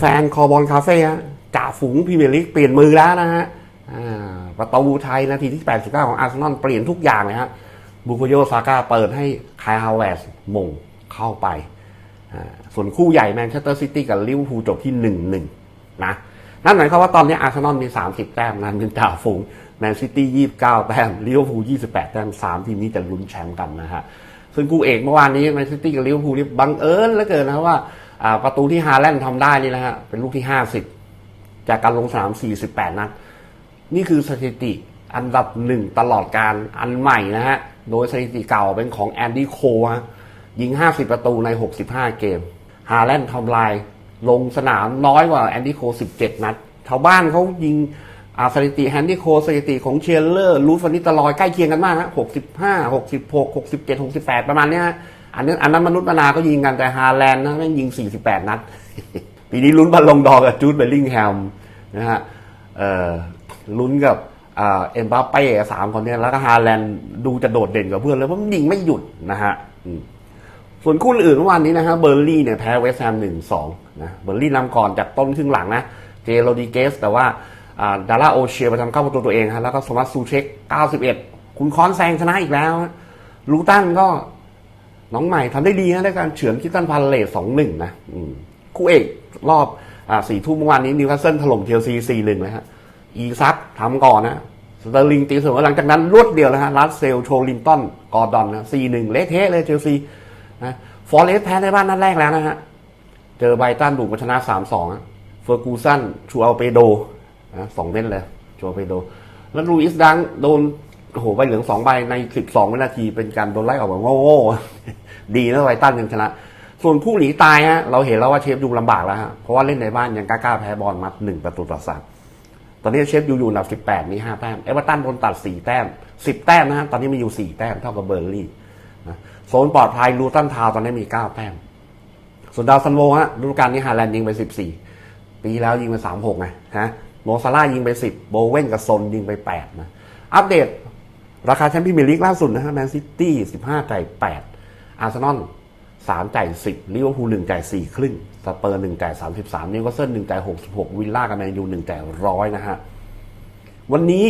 แฟนๆ คอบอลคาเฟ่ฮะจ่าฝูงพรีเมียร์ลีกเปลี่ยนมือแล้วนะฮะประตูไทยนาทีที่ 89 ของอาร์เซนอลเปลี่ยนทุกอย่างเลยฮะบุโกโยซาก้าเปิดให้คายฮาวเวสมงเข้าไป ส่วนคู่ใหญ่แมนเชสเตอร์ซิตี้กับลิเวอร์พูลจบที่ 1-1 นะนั่นหมายความว่าตอนนี้อาร์เซนอลมี 30 แต้มนั้นเป็นจ่าฝูงแมนซิตี้ 29 แต้มลิเวอร์พูล 28 แต้ม 3 ทีมนี้จะลุ้นแชมป์กันนะฮะ ซึ่งคู่เอกเมื่อวานนี้แมนซิตี้กับลิเวอร์พูลนี่บังเอิญเหลือเกินนะว่า ประตูที่ฮาแลนด์ทำได้นี่นะฮะเป็นลูกที่ 50 จากการลงสนาม 48 นัด นี่คือสถิติอันดับหนึ่งตลอดการอันใหม่นะฮะ โดยสถิติเก่าเป็นของแอนดี้โคฮะยิง 50 ประตูใน 65 เกม ฮาแลนด์ทำลายลงสนามน้อยกว่าแอนดี้โค 17 นัด ชาวบ้านเขายิงสถิติแอนดี้โคสถิติของเชียร์เลอร์ลูฟานิตลอยใกล้เคียงกันมากฮะ65 66 67 68 ประมาณเนี้ยฮะ อันนั้นอันนั้นมนุษย์มนาก็ยิงกันแต่ฮาแลนด์นะแม่งยิง 48 นัด ปีนี้ลุ้นบอลลงดอกับจูดเบลลิงแฮมนะฮะลุ้นกับเอ็มบัปเป้สามคนนี้แล้วก็ฮาแลนด์ดูจะโดดเด่นกว่าเพื่อนเลยเพราะมันยิงไม่หยุดนะฮะส่วนคู่อื่นเมื่อวานนี้นะฮะเบอร์ลี่เนี่ยแพ้เวสต์แฮมหนึ่งสองนะเบอร์ลี่นำก่อนจากต้นครึ่งหลังนะเจโรดิเกส แต่ว่าดาร่าโอเชียไปทำเข้าประตูตัวเองฮะแล้วก็สมัสซูเช็ค 91 คุณคอนแซงชนะอีกแล้ว ลูตันก็ น้องใหม่ทำได้ดีฮะด้วยการเฉือนคิตันพาเลสสองหนึ่งนะคู่เอกรอบอสี่ทุ่มเมื่อวานนี้นิวคาสเซิลถล่มเชลซีสี่หนึ่งนะฮะอีซักทำก่อนนะสเตอร์ลิงตีเสมอหลังจากนั้นรวดเดียวนะฮะลัสเซลโชลินตันกอร์ดอนนะสี่หนึ่งเละเทะเลยเชลซีนะฟอร์เรสแพ้ในบ้านนัดแรกแล้วนะฮะเจอไบตันบุกมาชนะ3-2เฟอร์กูสันชูอัลเปโดนะสองเล่นเลยชูอัลเปโดแล้วลูอิสดังโดน โอ้โหใบเหลืองสองใบใน12วินาทีเป็นการโดนไล่ออกแบบโง่ๆดีนะไบรตันยังชนะ ส่วนผู้หนีตายฮะเราเห็นแล้วว่าเชฟยูลำบากแล้วฮะเพราะว่าเล่นในบ้านยังกล้าๆแพ้บอลมาหนึ่งประตูต่อสามตอนนี้เชฟยูอยู่อันดับ18มี5แต้มเอเวอร์ตันโดนตัด4แต้ม10แต้มนะฮะตอนนี้มีอยู่4แต้มเท่ากับเบอร์ลี่นะโซนปลอดภัยลูตันทาวตอนนี้มี9แต้มส่วนดาวซันโวฮะฤดูกาลนี้ฮาแลนด์ยิงไป14ปีแล้วยิงไป36ไงฮะโมซาร่ายิงไป10โบเว่นกับโซนยิงไป8นะอัปเดต ราคาแชมป์พรีเมียร์ลีกล่าสุดนะฮะแมนซิตี้15จ่าย8อาร์เซนอล3จ่าย10ลิเวอร์พูล1จ่าย4ครึ่งสเปอร์1จ่าย33นิวคาสเซิล1จ่าย66วิลล่ากับแมนยู1จ่าย100นะฮะวันนี้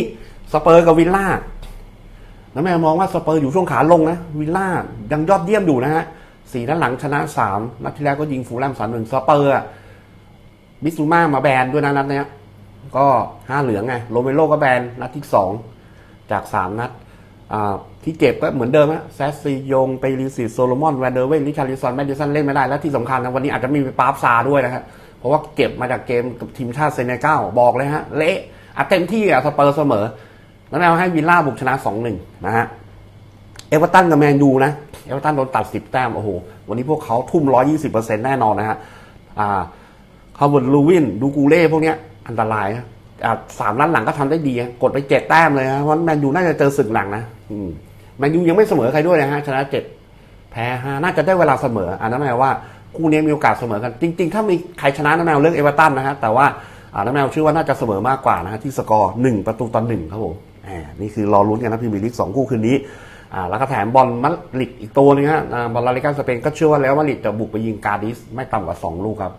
สเปอร์กับวิลล่าแล้วแม่มองว่าสเปอร์อยู่ช่วงขาลงนะวิลล่ายังยอดเยี่ยมอยู่นะฮะสี่นัดหลังชนะสามนัดที่แล้วก็ยิงฟูลแลมสามหนึ่งสเปอร์อะบิซูมามาแบนด้วยนะนัดเนี้ยก็ห้าเหลืองไงโรเมโลก็แบนนัดที่สองจากสามนัด ที่เจ็บก็เหมือนเดิมฮะแซสซียงไปรีสิตโซโลมอนแวนเดอร์เวนลิชาริซอนแมดดิสันเล่นไม่ได้ และที่สำคัญนะวันนี้อาจจะมีปาร์ฟซาด้วยนะฮะเพราะว่าเก็บมาจากเกมกับทีมชาติเซเนกัลบอกเลยฮะเละอะเต็มที่อะสเปอร์เสมอ แล้วแนวให้วิลล่าบุกชนะ 2-1 นะฮะเอเวอร์ตันกับแมนยูนะเอเวอร์ตันโดนตัด 10 แต้ม โอ้โห วันนี้พวกเขาทุ่ม 120%แน่นอนนะฮะอ่าคาร์บอนลูวินดูกูเล่พวกเนี้ยอันตรายนะ สามนัดหลังก็ทำได้ดี กดไปเจ็ดแต้มเลยนะเพราะแมนยูน่าจะเจอศึกหลังนะแมนยูยังไม่เสมอใครด้วยนะฮะชนะเจ็ดแพ้ห้าน่าจะได้เวลาเสมอ อันนั้นหมายว่าคู่นี้มีโอกาสเสมอกัน จริง ๆ ถ้ามีใครชนะน้ำแมวเลือกเอเวอร์ตันนะฮะแต่ว่าอ่น้ำแมวเชื่อว่าน่าจะเสมอมากกว่านะฮะที่สกอร์หนึ่งประตูต่อหนึ่งครับผมนี่คือรอลุ้นกันนะพรีเมียร์ลีกสองคู่คืนนี้อ่าแล้วก็แถมบอลมาริดอีกตัวหนึงฮะบอลลาลิกาสเปนก็เชื่อว่าแล้วมาริดจะบุกไปยิงการดิสไม่ต่ำกว่า 2 ลูกครับ